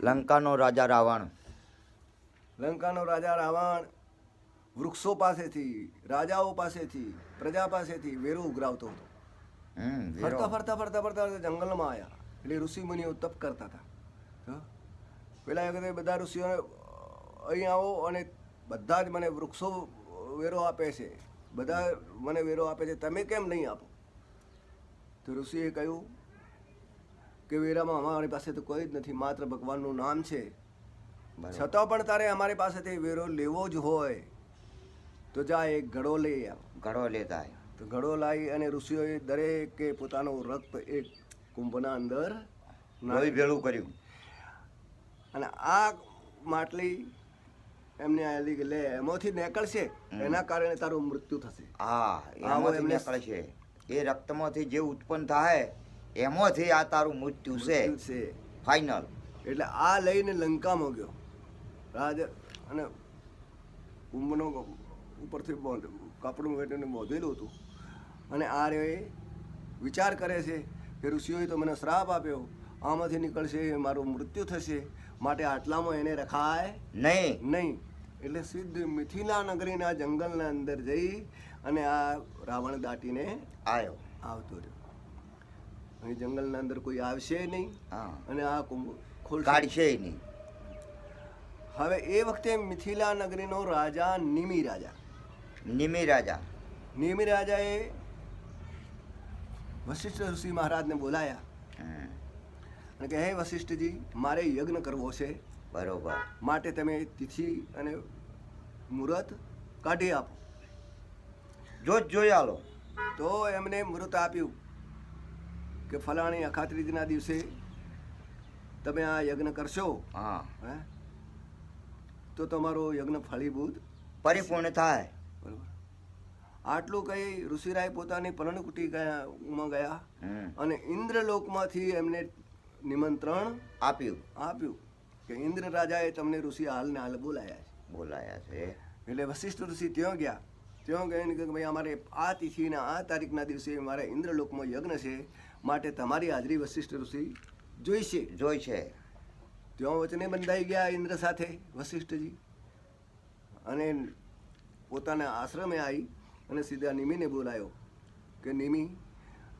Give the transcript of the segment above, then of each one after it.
લંકાનો રાજા રાવણ. લંકાનો રાજા રાવણ વૃક્ષો પાસેથી રાજાઓ પાસેથી પ્રજા પાસેથી વેરો ઉઘરાવતો હતો. ફરતા ફરતા ફરતા ફરતા જંગલમાં આવ્યા એટલે ઋષિ મુનિઓ તપ કરતા હતા. પેલા એ વખતે બધા ઋષિઓને અહીં આવો અને બધા જ મને વૃક્ષો વેરો આપે છે. બધા મને વેરો આપે છે. તમે કેમ નહીં આપો? તો ઋષિએ કહ્યું કે વેરામાં અમારી પાસે તો કોઈ જ નથી માત્ર ભગવાનનું નામ છે. છતાં પણ તારે અમારી પાસેથી વેરો લેવો જ હોય તો જા એક ઘડો લઈ આવ. ઘડો લેતા તો ઘડો લાવી અને ઋષિઓએ દરેકે પોતાનું રક્ત એક કુંભના અંદર નાવી ભેળું કર્યું. અને આ માટલી એમને આલી લે એમાંથી નીકળશે એના કારણે તારું મૃત્યુ થશે. હા એમાંથી નીકળશે. એ રક્તમાંથી જે ઉત્પન્ન થાય એમાંથી આ તારું મૃત્યુ છે ફાઇનલ એટલે આ લઈને લંકામાં ગયો. રાજ અને કુંભનો ઉપરથી કપડું કાપડું વેટીને બોધેલું હતું. અને આ રે વિચાર કરે છે કે ઋષિઓએ તો મને શ્રાપ આપ્યો. આમાંથી નીકળશે મારું મૃત્યુ થશે. માટે આટલામાં એને રખાય નહીં. નહીં. એટલે સિદ્ધ મિથિલા નગરીના જંગલના અંદર જઈ અને આ રાવણ દાટીને આવ્યો. આવતો રહ્યો. અહીં જંગલના અંદર કોઈ આવશે નહીં અને આ ખોલશે. કાઢશે નહીં. હવે એ વખતે મિથિલા નગરીનો રાજા નિમિ રાજા. નિમિ રાજા. નિમિ રાજાએ વશિષ્ઠ ઋષિ મહારાજને બોલાયા. અને કે હે વશિષ્ઠજી મારે યજ્ઞ કરવો છે. બરોબર. માટે તમે તિથિ અને મુહૂર્ત કાઢી આપો. જોત જોઈ આલો. તો એમને મુહૂર્ત આપ્યું. કે ફલાણી અખાત્રીજના દિવસે તમે આ યજ્ઞ કરશો? હા. હે? તો તમારો યજ્ઞ ફળીભૂત પરિપૂર્ણ થાય. બરોબર. આટલું કહી ઋષિરાય પોતાની પર્ણકુટી ગયા ગયા અને ઇન્દ્રલોકમાંથી એમને નિમંત્રણ આપ્યું. આપ્યું કે ઇન્દ્ર રાજાએ તમને ઋષિ હાલને હાલ બોલાયા છે. બોલાયા છે. એટલે વશિષ્ઠ ઋષિ ત્યાં ગયા. ત્યાં ગઈને કે ભાઈ અમારે આ તિથિના આ તારીખના દિવસે મારે ઇન્દ્રલોકમાં યજ્ઞ છે. માટે તમારી હાજરી વશિષ્ઠ ઋષિ જોઈશે. જોઈ છે ત્યાં વચને બંધાઈ ગયા ઇન્દ્ર સાથે વશિષ્ઠજી. અને પોતાના આશ્રમે આવી અને સીધા નિમિને બોલાયો કે નિમિ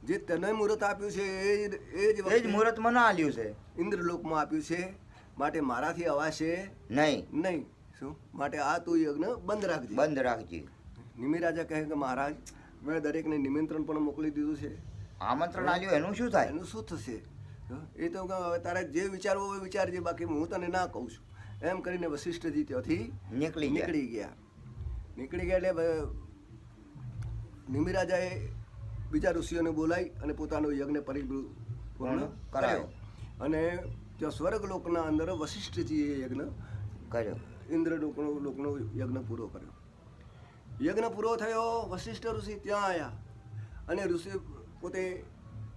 જે તને મુહૂર્ત આપ્યું છે એ જ એ જ એ જ મુહૂર્તમાં ના આલ્યું છે. ઇન્દ્રલોકમાં આપ્યું છે માટે મારાથી અવાશે નહીં. નહીં. શું? માટે આ તું યજ્ઞ બંધ રાખજે. બંધ રાખજે. નિમિ રાજા કહે કે મહારાજ મેં દરેકને નિમંત્રણ પણ મોકલી દીધું છે. આમંત્રણ આલ્યું એનું શું થાય? એનું શું થશે? એ તો તારે જે વિચારવું હોય વિચારજે બાકી હું તને ના કહું છું. એમ કરીને વશિષ્ઠજી ત્યાંથી નીકળી નીકળી ગયા. નીકળી ગયા એટલે નિમિરાજાએ બીજા ઋષિઓને બોલાવી અને પોતાનો યજ્ઞ પરિપૂર્ણ પૂર્ણ કરાયો. કરાયો. અને ત્યાં સ્વર્ગ લોકના અંદર વશિષ્ઠજીએ યજ્ઞ કર્યો. ઇન્દ્ર લોકનો લોકનો યજ્ઞ પૂરો કર્યો. યજ્ઞ પૂરો થયો વશિષ્ઠ ઋષિ ત્યાં આવ્યા અને ઋષિ પોતે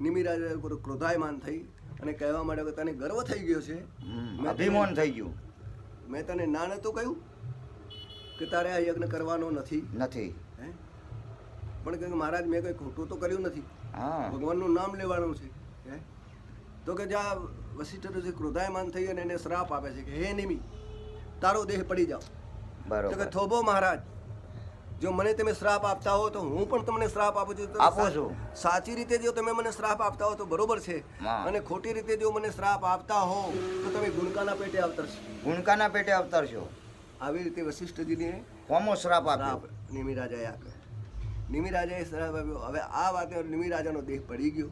નિમિ રાજા ઉપર ક્રોધાયમાન થઈ અને કહેવા માંડ્યો કે તને ગર્વ થઈ ગયો છે. અભિમાન થઈ ગયું. મેં તને ના નતું કહ્યું કે તારે આ યજ્ઞ કરવાનો નથી. નથી. હે? પણ કે મહારાજ મેં કંઈ ખોટું તો કર્યું નથી. ભગવાનનું નામ લેવાનું છે. હે? તો કે જ્યાં વશિષ્ઠ ઋષિ ક્રોધાયમાન થઈ અને એને શ્રાપ આપે છે કે હે નિમિ તારો દેહ પડી જાઓ તો કે થોભો મહારાજ જો મને તમે શ્રાપ આપતા હો તો હું પણ તમને શ્રાપ આપું છું. આપો છું. સાચી રીતે જો તમે મને શ્રાપ આપતા હો તો બરોબર છે. અને ખોટી રીતે જો મને શ્રાપ આપતા હો તો તમે ગુણકાના પેટે આવતરશો. ગુણકાના પેટે અવતરશો આવી રીતે વશિષ્ઠજીને કોમો શ્રાપ આપ્યો નિમિ રાજાએ આપ્યો. નિમિ રાજાએ શ્રાપ આપ્યો. હવે આ વાતે નિમિ રાજાનો દેહ પડી ગયો.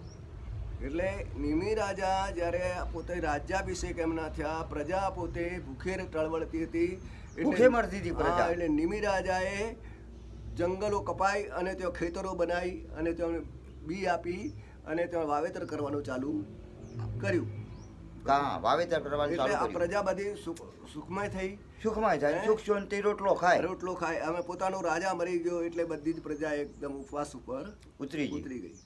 એટલે નિમિ રાજા જ્યારે પોતે રાજ્યાભિષેક એમના થયા પ્રજા પોતે ભૂખે ટળવળતી હતી. એટલે- ભૂખે મરતી હતી પ્રજા. એટલે નિમિ રાજાએ જંગલો કપાઈ અને ત્યાં ખેતરો બનાવી અને ત્યાં બી આપી અને ત્યાં વાવેતર કરવાનું ચાલુ કર્યું. હા વાવેતર કરવાનું ચાલુ કર્યું. પ્રજા બધી સુખ સુખમય થઈ. સુખમય થાય સુખ શાંતિ રોટલો ખાય. રોટલો ખાય. અમે પોતાનો રાજા મરી ગયો એટલે બધી જ પ્રજા એકદમ ઉપવાસ ઉપર ઉતરી ઉતરી ગઈ.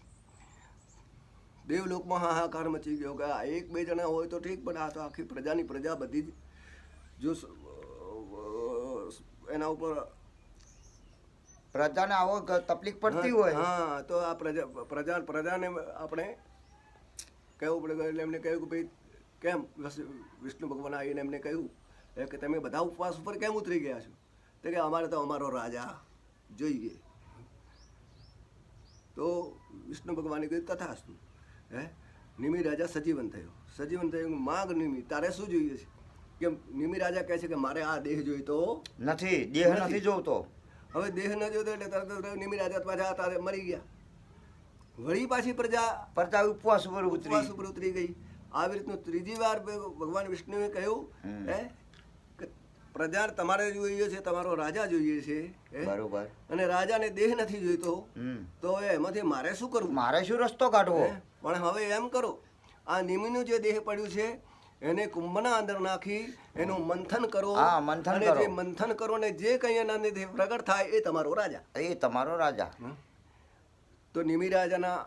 દેવલોકમાં હાહાકાર મચી ગયો કે આ એક બે જણા હોય તો ઠીક પણ આ તો આખી પ્રજાની પ્રજા બધી જ જો એના ઉપર પ્રજાને આવો તકલીફ પડતી હોય. હા તો આ પ્રજા પ્રજા પ્રજાને આપણે કહેવું પડે એટલે એમને કહ્યું કે ભાઈ કેમ વિષ્ણુ ભગવાન આવીને એમને કહ્યું કે તમે બધા ઉપવાસ ઉપર કેમ ઉતરી ગયા છો? તો કે અમારે તો અમારો રાજા જોઈએ. તો વિષ્ણુ ભગવાને કહ્યું તથાસ્તુ. હે? નિમિ રાજા સજીવન થયો. સજીવન થયું માગ નિમિ તારે શું જોઈએ છે? કેમ નિમિ રાજા કહે છે કે મારે આ દેહ જોઈતો નથી દેહ નથી. નથી. જોતો હવે દેહ ન જોતો એટલે તરત જ પાછા તારે મરી ગયા. વળી પાછી પ્રજા પ્રજા ઉપવાસ ઉપર ઉપવાસ ઉપર ઉતરી ગઈ. આવી રીતનું ત્રીજી વાર ભગવાન વિષ્ણુએ કહ્યું હે પ્રજા તમારે જોઈએ છે તમારો રાજા જોઈએ છે બરોબર. અને રાજાને દેહ નથી જોઈતો તો એમાંથી મારે શું કરવું? મારે શું રસ્તો કાઢવો? પણ હવે એમ કરો આ નિમિનું જે દેહ પડ્યું છે એને કુંભના અંદર નાખી એનું મંથન કરો. હા, મંથન અને કરો. જે મંથન કરો ને જે કંઈ એના લીધે પ્રગટ થાય એ તમારો રાજા. એ તમારો રાજા. તો નિમિ રાજાના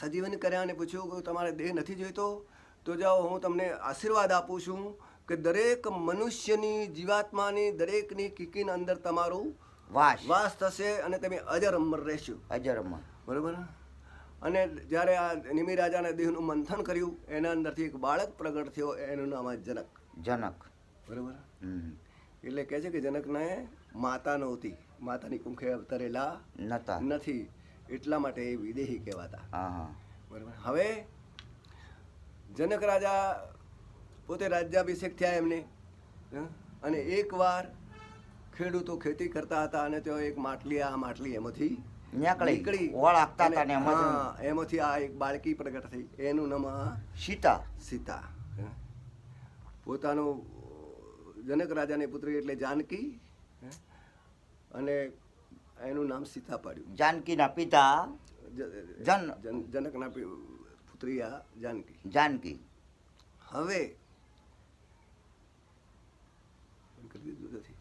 સજીવન કર્યા અને પૂછ્યું કે તમારે દેહ નથી જોઈતો તો જાઓ હું તમને આશીર્વાદ આપું છું કે દરેક મનુષ્યની જીવાત્માની દરેકની કિકીન અંદર તમારું વાસ. વાસ થશે અને તમે અજર અમર રહેશો. અજરમાં બરોબર? અને જ્યારે આ નિમિ રાજાને દેહનું મંથન કર્યું એના અંદરથી એક બાળક પ્રગટ થયો એનું નામ આ જનક. જનક. બરાબર? એટલે કહે છે કે જનકને માતા નહોતી. માતાની કુંખે અવતરેલા નતા. નથી. એટલા માટે એ વિદેહી કહેવાતા. બરાબર? હવે જનક રાજા પોતે રાજ્યાભિષેક થયા એમને? અને એકવાર ખેડૂતો ખેતી કરતા હતા અને તેઓ એક માટલી આ માટલી એમાંથી નીકળી ઓળ આપતા હતા ને અને એમાંથી. આ એક બાળકી પ્રગટ થઈ. એનું નામ સીતા. સીતા. પોતાનો જનક રાજાની પુત્રી એટલે જાનકી? અને એનું નામ સીતા પાડ્યું. જાનકીના પિતા જન જન- જનકના પુત્રી આ જાનકી. જાનકી. હવે કરી દીધું નથી.